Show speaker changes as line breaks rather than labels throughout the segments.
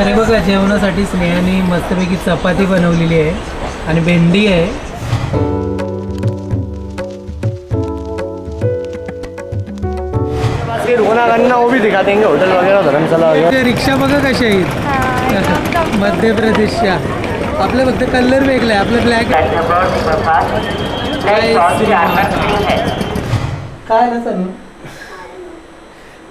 तर हे बघा जेवणासाठी स्नेहाने मस्तपैकी चपाती बनवलेली आहे आणि भेंडी आहे.
दिखा देंगे होटल धर्मशाला
रिक्षा बघा कशा आहेत मध्य प्रदेशच्या आपलं फक्त कलर वेगळा आहे आपलं ब्लॅक काय काय ना सर?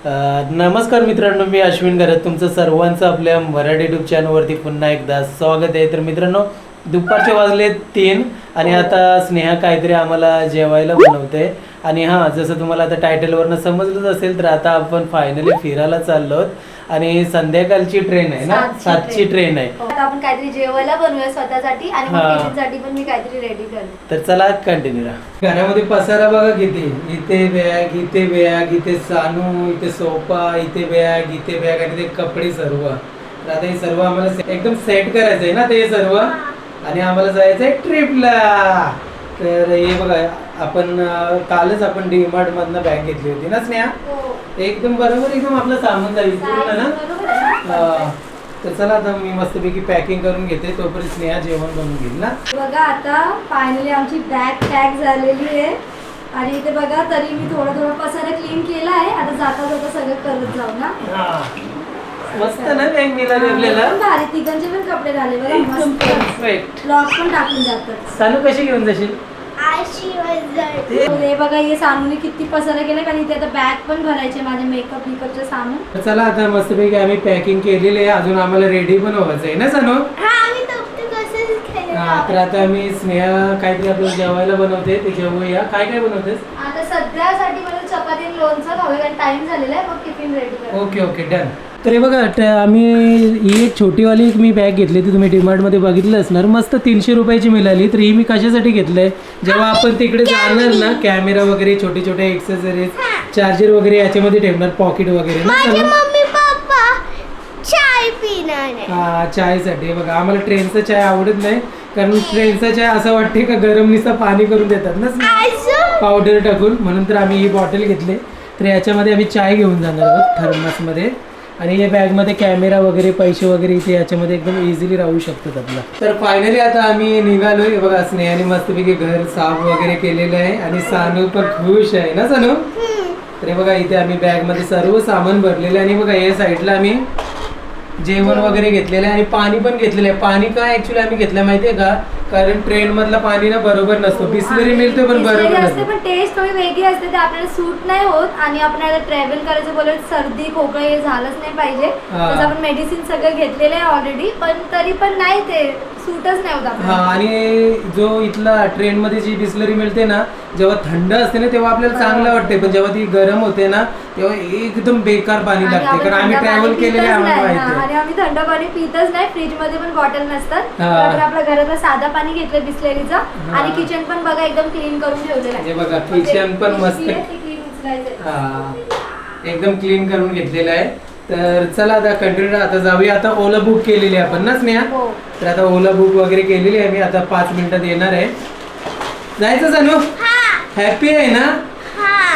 नमस्कार मित्रांनो मी अश्विन करत तुमचं सर्वांचं आपल्या मराठी युट्यूब चॅनलवरती पुन्हा एकदा स्वागत आहे. तर मित्रांनो दुपारचे वाजले तीन आणि आता स्नेहा काहीतरी आम्हाला जेवायला बनवते. आणि हां जसं तुम्हाला आता टायटलवरनं समजलंच असेल तर आता आपण फायनली फिरायला चाललो आहोत आणि संध्याकाळची ट्रेन आहे ना?
सातची
ट्रेन आहे.
आता आपण काहीतरी जेवायला बनवूया स्वतःसाठी आणि
हा.
साठी पण मी काहीतरी रेडी करते.
तर चला कंटिन्यू राहा घरामध्ये पसारा बघा किती. इथे बॅग इथे बॅग इथे सानू इथे सोफा इथे बॅग इथे बॅग आणि ते कपडे सर्व. तर आता हे सर्व आम्हाला से- एकदम सेट करायचं आहे ना ते सर्व? आणि आम्हाला जायचं आहे ट्रिपला तर हे बघा आपण अं, कालच आपण डीमार्ट मधनं बॅग घेतली होती ना स्नेहा? एकदम बरोबर एकदम आपलं सामान जाईल पूर्ण ना. तर चला आता मी मस्तपैकी पॅकिंग करून घेते तोपर्यंत स्नेहा जेवण बनवून घेईल ना?
बघा आता फायनली आमची बॅग पॅक झालेली आहे. आणि इथे बघा तरी मी थोडं थोडं पसारा क्लीन केला आहे. आता जाता जाता सगळं करत जाऊ ना?
हा. मस्त ना बॅग मिळाली आपल्याला?
भारी. तिघांचे पण कपडे झाले बघा मस्त. पण टाकून जातात.
सानू कशी घेऊन जाशील?
हे बघा हे सानूने किती पसारा केला कारण इथे आता बॅग पण भरायचे माझे मेकअप बिकअपचे सामान
चला आता मस्तपैकी आम्ही पॅकिंग केलेली आहे. अजून आम्हाला रेडी पण व्हायचं आहे ना सानू? हा तर आता आम्ही स्नेहा काहीतरी आपल्याला जेवायला बनवते. ते जेवूया. काय काय बनवतेस?
आता सध्यासाठी मला चपाती आणि लोणचं खावे कारण टाइम झालेला आहे मग टिफिन रेडी कर.
ओके ओके डन तर हे बघा ट- आम्ही ही एक छोटीवाली एक मी बॅग घेतली ती तुम्ही डीमार्टमध्ये बघितलं असणार. मस्त तीनशे रुपयाची मिळाली. तर ही मी कशासाठी घेतलंय? जेव्हा आपण तिकडे जाणार ना कॅमेरा वगैरे छोटे छोटे एक्सेसरीज चार्जर वगैरे याच्यामध्ये ठेवणार पॉकेट वगैरे. ना चालू?
चाय पिणार आहे
हा चायसाठी. बघा आम्हाला ट्रेनचा चाय आवडत नाही कारण ट्रेनचा चाय असं वाटते का गरम निसा पाणी करून देतात ना पावडर टाकून. म्हणून तर आम्ही ही बॉटल घेतली. तर याच्यामध्ये आम्ही चाय घेऊन जाणार आहोत थर्मसमध्ये आणि या बॅगमध्ये कॅमेरा वगैरे पैसे वगैरे इथे याच्यामध्ये एकदम इझिली राहू शकतात आपला. तर फायनली आता आम्ही निघालोय. हे बघा स्नेहाने मस्तपैकी घर साफ वगैरे केलेलं आहे आणि सानू पण खुश आहे ना सानू? तर बघा इथे आम्ही बॅगमध्ये सर्व सामान भरलेलं आहे. आणि बघा या साईडला आम्ही जेवण वगैरे घेतलेलं आहे आणि पाणी पण घेतलेलं आहे. पाणी काय ऍक्च्युली आम्ही घेतलं माहितीये का? कारण ट्रेन मधलं पाणी ना बरोबर नसतं. बिस्लरी मिळते पण बरोबर
असते
नसतं.
पण टेस्ट थोडी वेगळी असते ते आपल्याला सूट नाही होत आणि आपण आता ट्रॅव्हल करायचं बोलत सर्दी खोकळा हे झालंच नाही पाहिजे.
हा.
तसं आपण मेडिसिन सगळं घेतलेलं आहे ऑलरेडी पण तरी पण नाही ते सूटच नाही होत
हा
आपल्याला
आणि जो इथला ट्रेन मध्ये जी बिस्लरी मिळते ना जेव्हा थंड असते ना तेव्हा आपल्याला चांगलं वाटते पण जेव्हा ती गरम होते ना तेव्हा एकदम बेकार पाणी
आणि
लागते. कारण आम्ही
थंड
ट्रॅव्हल
पाणी
केलेले
पितच
आम्हाला
नाही. हा,
माहिती
आणि आम्ही थंड पाणी पितच नाही. फ्रीजमध्ये पण बॉटल नसतात.
हा.
तर आपल्या घरातलं साधा पाणी घेतलं बिस्लेरीचं आणि किचन पण बघा एकदम क्लीन करून ठेवलेलं
हे
आहे
बघा किचन पण
पिशवी
मस्त. हा. एकदम क्लीन करून घेतलेलं आहे. तर चला आता कंटिन्यू आता जाऊया. आता ओला बुक केलेली आहे आपण ना स्नेहा?
हो.
तर आता ओला बुक वगैरे केलेली आहे. मी आता पाच मिनिटात येणार आहे. जायचं जानू हॅपी आहे ना?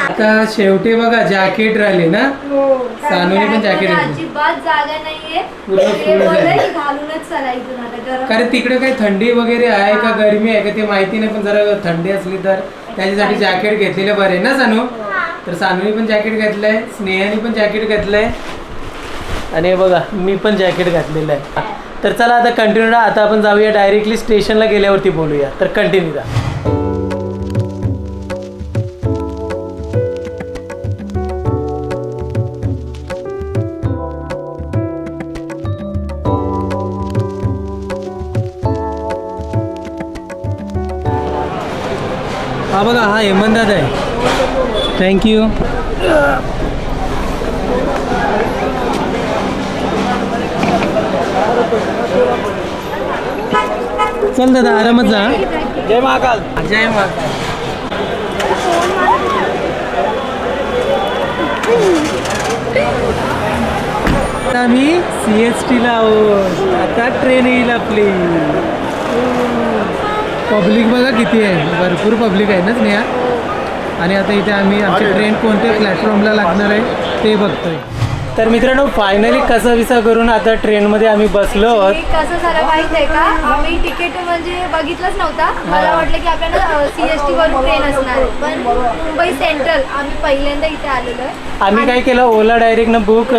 आता शेवटी बघा जॅकेट राहिले ना?
हो
सानूने पण घातलं.
अजिबात जागा नाहीये. घालूनच चला
कारण तिकडे काही थंडी वगैरे आहे का गरमी आहे का ते माहिती नाही पण जरा थंडी असली तर त्याच्यासाठी जॅकेट घेतलेले बरे ना सानू? तर सानूने पण जॅकेट घातलंय स्नेहाने पण जॅकेट घातलंय. आणि हे बघा मी पण जॅकेट घातलेलं आहे. तर चला आता कंटिन्यू राहा आता आपण जाऊया डायरेक्टली स्टेशनला गेल्यावरती बोलूया. तर कंटिन्यू राहा हा बघा हा हेमंतदाद आहे. थँक्यू चल दादा आरामात जा
जय महाकाल.
जय महाकाल. आता आम्ही सी एस टीला आहोत. आता ट्रेन येईल आपली. पब्लिक बघा किती आहे. भरपूर पब्लिक आहे ना स्नेहा? आणि आता इथे आम्ही आमची ट्रेन कोणत्या प्लॅटफॉर्मला लागणार आहे ते बघतोय. तर मित्रांनो फायनली कसा विसा करून आता ट्रेनमध्ये आम्ही बसलो आहोत.
कसं झालं माहीत आहे का? आम्ही तिकीट म्हणजे बघितलंच नव्हता. मला वाटलं की आपल्याला सी एस टी वरून ट्रेन असणार आहे. पण मुंबई सेंट्रल आम्ही पहिल्यांदा इथे आलेलो आहे.
आम्ही काय केलं ओला डायरेक्टनं बुक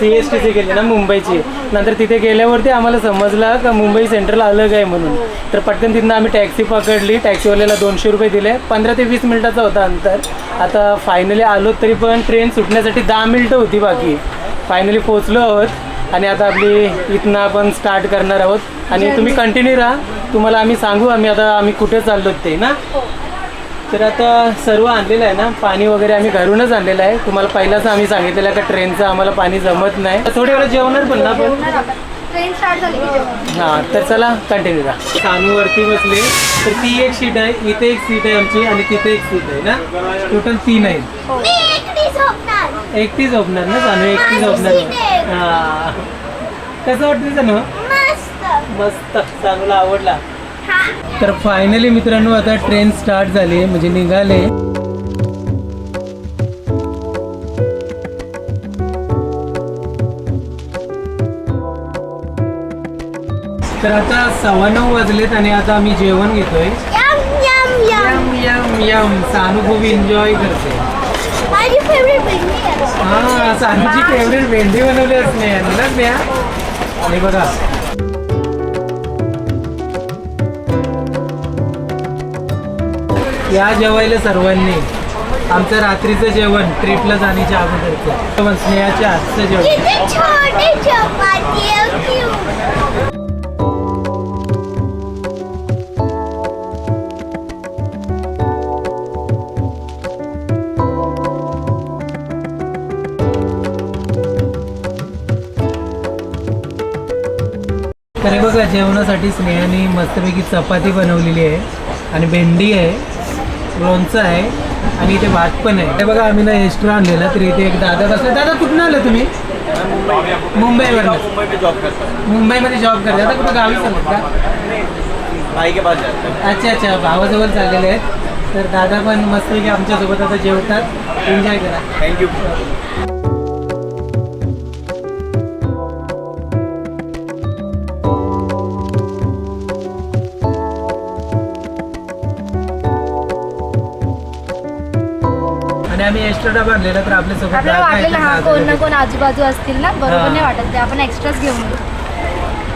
सी एस टीची केली ना मुंबईची. नंतर तिथे गेल्यावरती आम्हाला समजलं का मुंबई सेंट्रल अलग आहे म्हणून. तर पटकन तिथनं आम्ही टॅक्सी पकडली. टॅक्सीवाल्याला दोनशे रुपये दिले. पंधरा ते वीस मिनिटाचा होता अंतर. आता फायनली आलो तरी पण ट्रेन सुटण्यासाठी दहा मिनिटं होती बाकी. फायनली पोचलो आहोत. आणि आता आपली इथनं आपण स्टार्ट करणार आहोत. आणि तुम्ही कंटिन्यू राहा. तुम्हाला आम्ही सांगू आम्ही आता आम्ही कुठे चाललो ते ना? तर आता सर्व आणलेलं आहे ना? पाणी वगैरे आम्ही घरूनच आणलेलं आहे. तुम्हाला पहिलाच आम्ही सांगितलेलं आहे का ट्रेनचं आम्हाला पाणी जमत नाही. तर थोडी वेळ जेवणार पण ना आपण?
जेवणार आपण ट्रेन स्टार्ट झाली की जेवण
हां तर चला कंटिन्यू राहा. सानूवरती बसले. तर ती एक सीट आहे इथे एक सीट आहे आमची आणि तिथे एक सीट आहे ना? टोटल तीन आहेत
मी एकटी झोपणार
एकटी झोपणार ना सानू एकटी झोपणार.
seat आहे.
हां. कसं वाटतं सानू
मस्त.
मस्त. सानूला आवडला.
हा.
तर फायनली मित्रांनो आता ट्रेन स्टार्ट झाली म्हणजे निघाले. तर आता सव्वा नऊ वाजलेत आणि आता आम्ही जेवण घेतोय.
यम यम यम.
यम यम यम. सानू खूप एन्जॉय करते.
माझी फेवरेट
हा सानूची फेवरेट भेंडी बनवली असणे. ना स्नेहा आणि बघा. या जेवायला सर्वांनी. आमचं रात्रीचं जेवण ट्रिपला जाण्याच्या अगोदरचं. स्नेहाच्या हातचं जेवण. तर हे बघा जेवणासाठी स्नेहाने मस्तपैकी चपाती बनवलेली आहे आणि भेंडी आहे लोणचं आहे आणि इथे भात पण आहे. हे बघा आम्ही ना एक्स्ट्रा आणलेला तर इथे एक दादा बसला. दादा कुठून आलं तुम्ही? मुंबईवर मुंबईमध्ये जॉब करता. आता कुठं गावी चालत का? अच्छा अच्छा. भावाजवळ चाललेले आहेत. तर दादा पण मस्तपैकी आमच्यासोबत आता जेवतात. एन्जॉय करा. थँक्यू एक्स्ट्रा डबा आणलेला तर आपल्यासोबत
आपल्याला
जागा आहे
वाटलेलं हा कोण ना. कोण आजूबाजू असतील ना बरोबर
हा.
नाही वाटत ते आपण एक्स्ट्राच घेऊन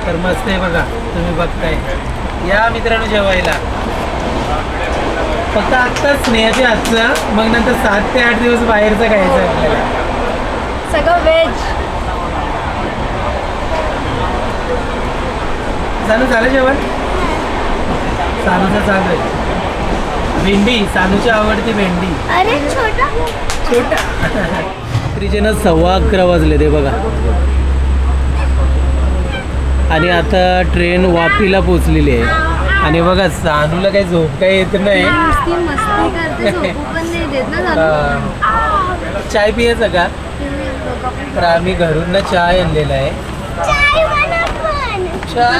तर मस्त आहे बघा तुम्ही बघताय. या मित्रांनो जेवायला. फक्त आत्ताच स्नेहाच्या हातचं मग नंतर सात ते आठ दिवस बाहेरचं खायचं आपल्याला.
सगळं व्हेज
सानू झालं जेवण? सानूचं चालू आहे. भेंडी सानूची आवडती भेंडी.
अरे छोटा.
रात्रीचे ना सव्वा अकरा वाजले ते बघा. आणि आता ट्रेन वापीला पोचलेली आहे. आणि बघा सानूला काही झोप काही येत नाही.
नुसती मस्ती करते झोपू पण नाही देत ना झालं.
चाय पियाचं का? तर आम्ही घरून ना चाय आणलेला आहे.
चहा?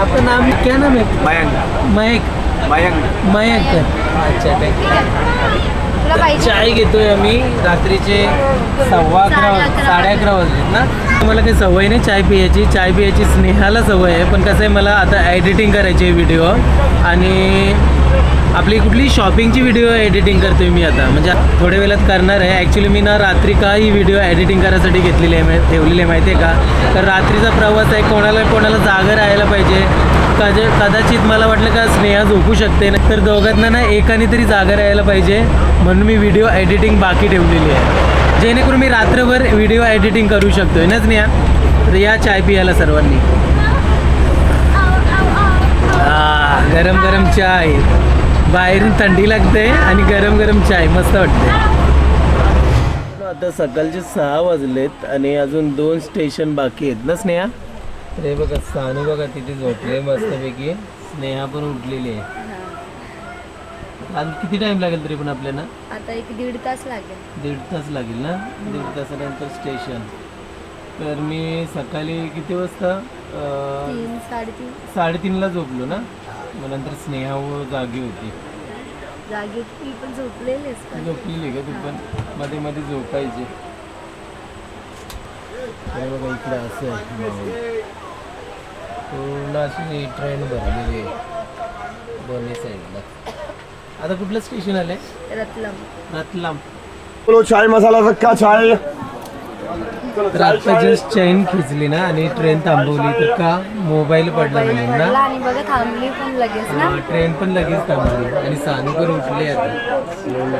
आपका नाम क्या नाम है
मयंक.
मयक.
मयंक.
मयक. अच्छा
पाहिजे.
चाय घेतोय आम्ही रात्रीचे सव्वा अकरा
साडे अकरा
साडे अकरा वाजलेत ना? मला काही सवय नाही चाय पियाची चाय पियाची स्नेहाला सवय आहे पण कसं आहे मला आता एडिटिंग करायची आहे व्हिडिओ आणि आपली कुठली शॉपिंगची व्हिडिओ एडिटिंग करतोय मी आता. म्हणजे थोड्या वेळात करणार आहे. ॲक्च्युली मी ना रात्री का ही व्हिडिओ एडिटिंग करायसाठी घेतलेली आहे. मा- ठेवलेली आहे माहिती आहे का? तर रात्रीचा प्रवास आहे. कोणाला कोणाला जागा राहायला पाहिजे. कज कदाचित मला वाटलं का स्नेहा झोपू शकते. ना तर दोघांना ना एकाने तरी जागा राहायला पाहिजे. म्हणून मी व्हिडिओ एडिटिंग बाकी ठेवलेली आहे. जेणेकरून मी रात्रभर व्हिडिओ एडिटिंग करू शकतोय. ना स्नेहा? तर या चाय पियाला सर्वांनी. आ, गरम गरम चाय. बाहेरून थंडी लागते आणि गरम गरम चाय मस्त वाटते. आता सकाळचे सहा वाजलेत आणि अजून दोन स्टेशन बाकी आहेत ना स्नेहा? तर हे बघा सानू बघा तिथे झोपले मस्तपैकी. स्नेहा पण उठलेली आहे. आणि किती टाइम लागेल तरी पण आपल्याला?
आता एक दीड तास लागेल.
दीड तास लागेल ना? दीड तासानंतर स्टेशन. तर मी सकाळी किती वाजता?
साडेतीन.
साडेतीनला झोपलो ना? मग नंतर स्नेहा व जागी होती.
जागी ती पण
झोपलेली का? तू पण. मध्ये मध्ये झोपायची. बघा इकडे असं आहे. पूर्ण अशी ट्रेन भरलेली आहे. दोन्ही साईडला आता कुठलं स्टेशन आलंय?
रतलम.
रतलाम.
बोलो चाय मसाला सक्का चाय.
तर आता जस्ट चैन खिचली ना आणि ट्रेन थांबवली तर का मोबाईल पडला म्हणून ना?
आणि बघा थांबली पण लगेच ना.
हा, ट्रेन पण लगेच थांबली. आणि सानू पण उठली आता.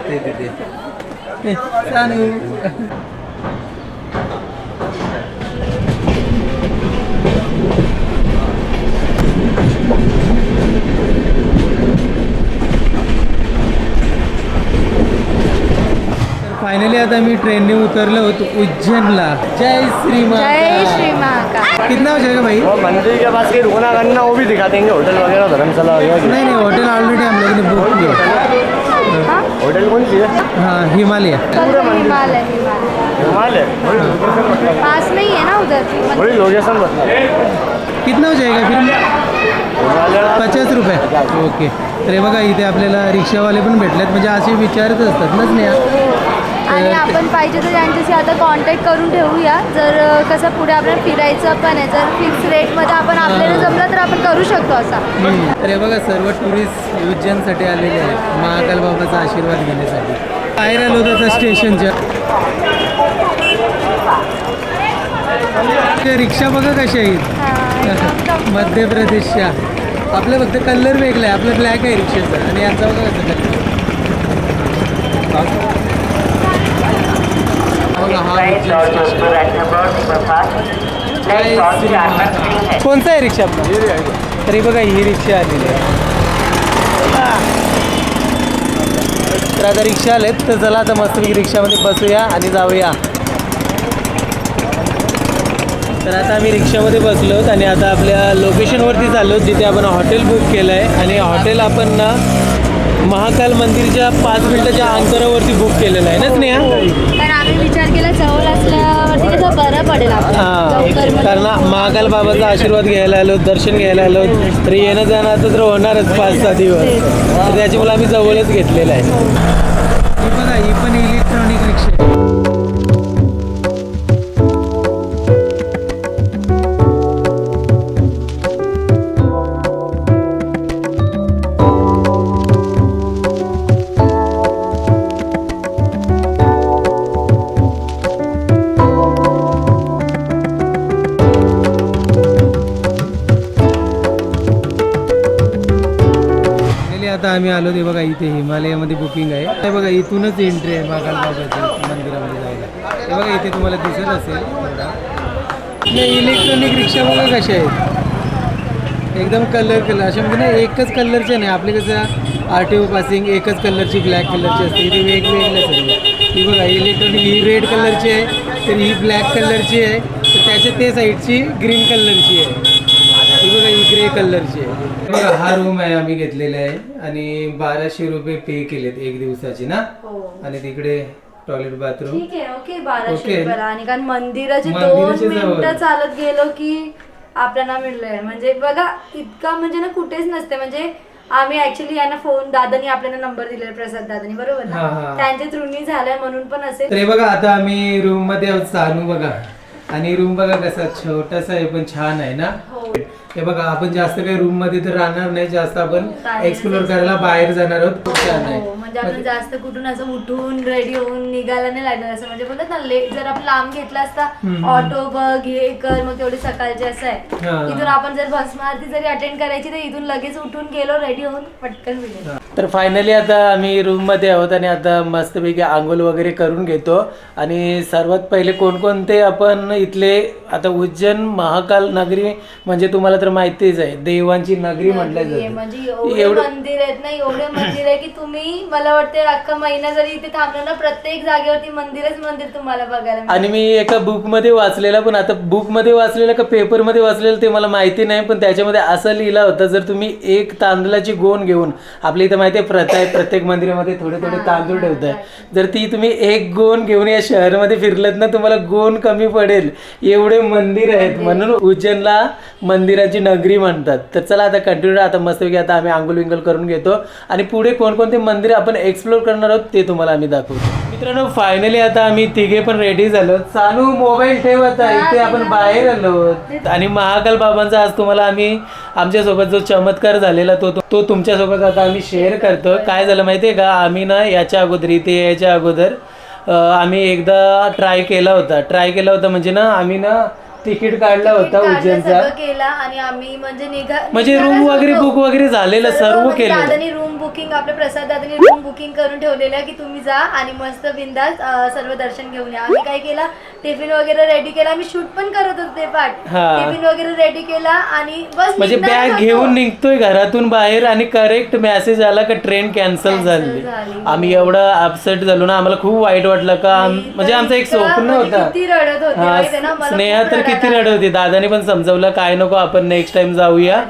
तिथे सानू. फायनली आता मी ट्रेनने उतरलो होतो उज्जैनला. जय श्री
जय श्री
महाकाल कितना हो जाएगा भाई?
वो मंदिर के पास कहीं रुकना करना वो भी दिखा देंगे होटल वगैरह धर्मशाला वगैरह
नहीं नहीं होटल ऑलरेडी हम लोगों ने बुक किया
होटल कौन सी है
हाँ हिमालय
हिमालय? हिमालय. पास नहीं है ना उधर.
वही लोकेशन बता
कितना हो जाएगा फिर पचास रुपये. ओके. तर हे बघा इथे आपल्याला रिक्षावाले पण भेटलेत. म्हणजे असे विचारत असतात ना स्नेहा.
आणि आपण पाहिजे तर त्यांच्याशी आता कॉन्टॅक्ट करून ठेवूया. जर कसं पुढे आपल्याला फिरायचं पण आहे जर फिक्स रेटमध्ये आपण आपल्याला जमलं तर आपण करू शकतो असा.
हे बघा सर्व टुरिस्ट उज्जैनसाठी आलेले आहेत. महाकाल बाबाचा आशीर्वाद घेण्यासाठी. बाहेर आलो होतो त्या स्टेशनच्या रिक्षा बघा कशा आहेत मध्य प्रदेशच्या. आपलं फक्त कलर वेगळा आहे. आपलं ब्लॅक आहे रिक्षाचा. आणि यांचा बघा कसं कलर हा. कोणचा आहे रिक्षा आपला? तरी बघा ही रिक्षा आलेली आहे. तर आता रिक्षा आलेत तर चला आता मस्तपैकी रिक्षामध्ये बसूया आणि जाऊया. तर आता आम्ही रिक्षामध्ये बसलोत आणि आता आपल्या लोकेशनवरती चाललो जिथे आपण हॉटेल बुक केलं आहे आणि हॉटेल आपण ना महाकाल मंदिरच्या पाच मिनिटाच्या अंतरावरती बुक केलेलं आहे ना स्नेहा?
कारण आम्ही विचार केला जवळ असल्यावरती कसं बरं पडेल आपल्याला
हां कारण महाकाल बाबाचा आशीर्वाद घ्यायला आलो दर्शन घ्यायला आलो तर येणं जाणं आता तर होणारच पाच सहा दिवस. तर त्याच्यामुळे आम्ही जवळच घेतलेलं आहे. ही ही पण इलेक्ट्रॉनिक रिक्षा आम्ही आलो ते बघा इथे हिमालयामध्ये बुकिंग आहे. ते बघा इथूनच एंट्री आहे महाकाल मंदिरामध्ये जायला. ते बघा इथे तुम्हाला दिसत असेल. नाही इलेक्ट्रॉनिक रिक्षा बघा कशा आहेत. एकदम कलर कलर अशा म्हणजे ना एकच कलरचे नाही. आपले कसं आर टी ओ पासिंग एकच कलरची ब्लॅक कलरची असते. इथे वेगवेगळे सगळे. ही बघा इलेक्ट्रॉनिक ही रेड कलरची आहे तर ही ब्लॅक कलरची आहे. तर त्याच्या ते साईडची ग्रीन कलरची आहे. ग्रे कलरची. आहे बघा हा रूम आहे आम्ही घेतलेला आहे. आणि बाराशे रुपये पे केलेत एक दिवसाची ना?
हो.
आणि तिकडे टॉयलेट बाथरूम
ठीक आहे ओके बाराशे. रुपयाला. आणि कारण मंदिराचे दोन
मंदिराच्या जवळ.
मिनिटं चालत गेलो की आपल्याला मिळलंय. म्हणजे बघा इतका म्हणजे ना कुठेच नसते. म्हणजे आम्ही ऍक्च्युली यांना फोन दादानी आपल्याला नंबर दिलेला प्रसाद दादानी बरोबर
हा,
ना. त्यांच्या थ्रूनी झालाय म्हणून पण असेल.
तर हे बघा आता आम्ही रूममध्ये आहोत सानू बघा. आणि रूम बघा कसा छोटासा आहे पण छान आहे ना?
हो.
हे बघा आपण जास्त काही रूममध्ये तर राहणार नाही जास्त आपण एक्सप्लोर करायला बाहेर जाणार आहोत खूप छान आहे
हो, म्हणजे आपण जास्त कुठून असं उठून रेडी होऊन निघायला नाही लागणार असं म्हणजे बोलत ना लेट जर आपण लांब घेतला असता
हम्म.
ऑटो बघ हे कर मग तेवढे सकाळचे असं आहे.
हा.
इथून आपण जर भस्म आरती जरी अटेंड करायची तर इथून लगेच उठून गेलो रेडी होऊन पटकन मिळेल
तर फायनली आता आम्ही रूममध्ये आहोत आणि आता मस्तपैकी आंघोळ वगैरे करून घेतो आणि सर्वात पहिले कोणकोणते आपण इथले आता उज्जैन महाकाल नगरी म्हणजे तुम्हाला तर माहितीच आहे देवांची नगरी म्हटलं जातं
म्हणजे एवढे मंदिर आहेत ना एवढे मंदिर आहे की तुम्ही मला वाटते अख्खा महिना जरी इथे थांबलं ना प्रत्येक जागेवरती मंदिरच मंदिर तुम्हाला बघायला.
आणि मी एका बुकमध्ये वाचलेला पण आता बुकमध्ये वाचलेलं का पेपरमध्ये वाचलेलं ते मला माहिती नाही पण त्याच्यामध्ये असं लिहिलं होतं जर तुम्ही एक तांदळाची गोण घेऊन आपल्या इथं आहे प्रथा आहे प्रत्येक मंदिरामध्ये थोडे थोडे तांदूळ ठेवतात. जर ती तुम्ही एक गोण घेऊन या शहरामध्ये फिरलात ना तुम्हाला गोण कमी पडेल. एवढे मंदिर आहेत. म्हणून उज्जैनला मंदिराची नगरी म्हणतात. तर चला आता कंटिन्यू आता मस्तपैकी आता आम्ही आंघोळ विंगोल करून घेतो. आणि पुढे कोणकोणते मंदिर आपण एक्सप्लोर करणार आहोत ते तुम्हाला आम्ही दाखवतो. मित्रांनो फायनली आता आम्ही तिघे पण रेडी झालो. चालू मोबाईल ठेव आता इथे आपण बाहेर आलो. आणि महाकाल बाबांचा आज तुम्हाला आम्ही आमच्यासोबत जो चमत्कार झालेला तो तो- तो तुमच्यासोबत आता आम्ही शेअर करतो. काय झालं माहितीये का? आम्ही ना याच्या अगोदर इथे यायच्या अगोदर आम्ही एकदा ट्राय केला होता. ट्राय केला होता म्हणजे ना आम्ही ना तिकीट काढला होता
काढलं,
उज्जैनचा.
सगळं केला आणि आम्ही म्हणजे निघा
म्हणजे रूम वगैरे
होतो.
बुक वगैरे झालेलं सर्व
म्हणजे
केलं.
दादानी रूम बुकिंग आपल्या प्रसाद दादानी रूम बुकिंग करून ठेवलेलं आहे की तुम्ही जा आणि मस्त बिंदास सर्व दर्शन घेऊन या. आम्ही काय केला टिफिन वगैरे रेडी केला. आम्ही शूट पण करत होतो ते पाठ
हा.
टिफिन वगैरे रेडी केला आणि बस
म्हणजे
निघणारच
बॅग
होतो.
घेऊन निघतोय घरातून बाहेर आणि करेक्ट मेसेज आला का ट्रेन कॅन्सल झाली.
झाली.
आम्ही एवढं अपसेट झालो ना. आम्हाला खूप वाईट वाटलं का? आम-
मी
म्हणजे
तर
आमचं एक
इतकं
स्वप्न
म्हणजे
होता.
किती रडत होते माहिती आहे ना, मला
स्नेहा तर किती रडत होती. दादाने पण समजवलं काय नको आपण नेक्स्ट टाइम जाऊया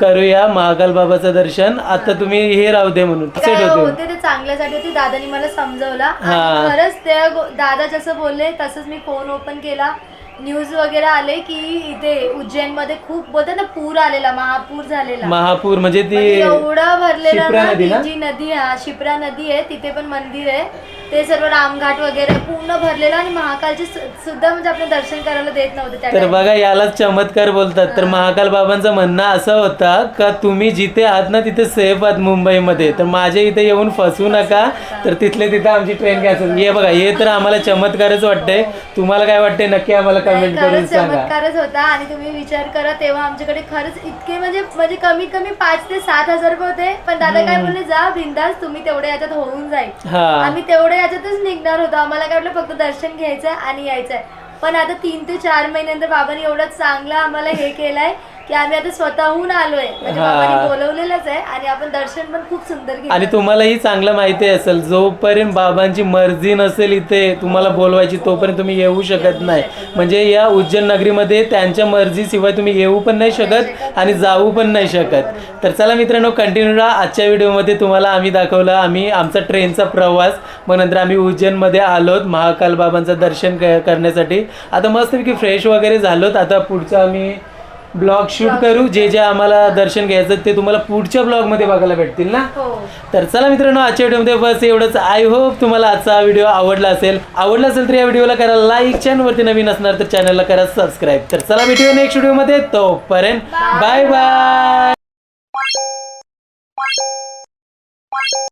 करूया,
महाकाल बाबाचं दर्शन. आता तुम्ही हे राहू दे म्हणून सेट
काय
होते.
होते ते चांगल्यासाठी होती दादानी मला समजवला.
हा.
आणि खरंच त्या गो- दादा जसं बोलले तसंच मी फोन ओपन केला. न्यूज वगैरे आले की इथे उज्जैनमध्ये खूप बोलतात ना पूर आलेला महापूर झालेला.
महापूर म्हणजे ती
म्हणजे एवढं भरलेलं
शिप्रा
ना
नदी
ती
ना?
जी नदी हा शिप्रा नदी आहे तिथे पण मंदिर आहे. ते सर्व रामघाट वगैरे पूर्ण भरलेलं आणि महाकालचे सुद्धा म्हणजे आपण दर्शन करायला देत नव्हते त्या
तर
time.
बघा यालाच चमत्कार बोलतात. तर महाकाल बाबांचं म्हणणं असं होता का तुम्ही जिथे आहात ना तिथे सेफ आहात मुंबईमध्ये. तर माझ्या इथे येऊन फसू नका. तर तिथले तिथे आमची ट्रेन कॅन्सल हे. बघा हे तर आम्हाला चमत्कारच वाटतंय. तुम्हाला काय वाटतंय? नक्की आम्हाला कमेंट करून
खरंच
सांगा.
चमत्कारच होता आणि तुम्ही विचार करा तेव्हा आमच्याकडे खरंच इतके म्हणजे म्हणजे कमीत कमी पाच ते सात हजार रुपये होते. पण दादा काय बोलले जा बिंदास तुम्ही तेवढे याच्यात होऊन जाईल.
हा.
आम्ही तेवढे याच्यातच निघणार होतो. आम्हाला काय वाटलं फक्त दर्शन घ्यायचं आणि यायचंय. पण आता तीन ते चार महिन्यानंतर बाबांनी एवढं चांगलं आम्हाला हे केलंय की आम्ही आता स्वतःहून आलोय. म्हणजे
हा.
बाबांनी बोलवलेलंच आहे आणि आपण दर्शन पण खूप सुंदर
आणि
घेतलं
तुम्हालाही चांगलं माहिती असेल जोपर्यंत बाबांची मर्जी नसेल इथे तुम्हाला बोलवायची तोपर्यंत तुम्ही येऊ शकत नाही. म्हणजे या उज्जैन नगरीमध्ये त्यांच्या मर्जीशिवाय तुम्ही येऊ पण नाही शकत आणि जाऊ पण नाही शकत. तर चला मित्रांनो कंटिन्यू राहा. आजच्या व्हिडिओमध्ये तुम्हाला आम्ही दाखवलं आम्ही आमचा ट्रेनचा प्रवास. मग नंतर आम्ही उज्जैनमध्ये आलोत महाकाल बाबांचं दर्शन क- करण्यासाठी. आता मस्तपैकी फ्रेश वगैरे झालोत. आता पुढचं आम्ही ब्लॉग शूट करू जे जे आम्हाला दर्शन घ्यायचं ते तुम्हाला पुढच्या ब्लॉगमध्ये बघायला भेटतील ना?
हो.
तर चला मित्रांनो आजच्या व्हिडिओमध्ये बस एवढंच. आय होप तुम्हाला आजचा व्हिडिओ आवडला असेल. आवडला असेल तर या व्हिडिओला करा लाईक चॅनलवरती नवीन असणार तर चॅनलला करा सबस्क्राईब तर चला भेटूया नेक्स्ट व्हिडिओमध्ये. तोपर्यंत बाय बाय